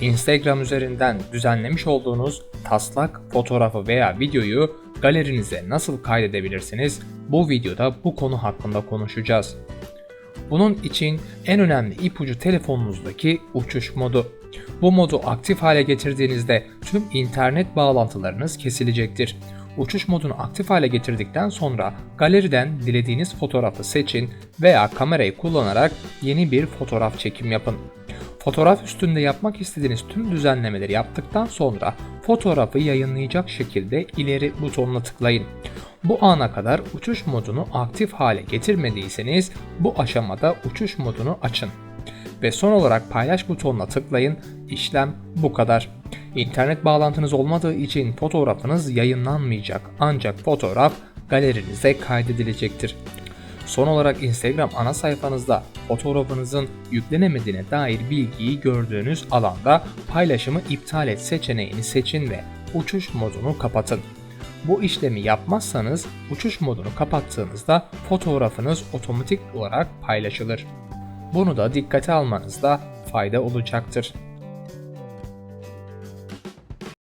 Instagram üzerinden düzenlemiş olduğunuz taslak fotoğrafı veya videoyu galerinize nasıl kaydedebilirsiniz? Bu videoda bu konu hakkında konuşacağız. Bunun için en önemli ipucu telefonunuzdaki uçuş modu. Bu modu aktif hale getirdiğinizde tüm internet bağlantılarınız kesilecektir. Uçuş modunu aktif hale getirdikten sonra galeriden dilediğiniz fotoğrafı seçin veya kamerayı kullanarak yeni bir fotoğraf çekim yapın. Fotoğraf üstünde yapmak istediğiniz tüm düzenlemeleri yaptıktan sonra fotoğrafı yayınlayacak şekilde ileri butonuna tıklayın. Bu ana kadar uçuş modunu aktif hale getirmediyseniz bu aşamada uçuş modunu açın. Ve son olarak paylaş butonuna tıklayın. İşlem bu kadar. İnternet bağlantınız olmadığı için fotoğrafınız yayınlanmayacak ancak fotoğraf galerinize kaydedilecektir. Son olarak Instagram ana sayfanızda fotoğrafınızın yüklenemediğine dair bilgiyi gördüğünüz alanda paylaşımı iptal et seçeneğini seçin ve uçuş modunu kapatın. Bu işlemi yapmazsanız uçuş modunu kapattığınızda fotoğrafınız otomatik olarak paylaşılır. Bunu da dikkate almanızda fayda olacaktır.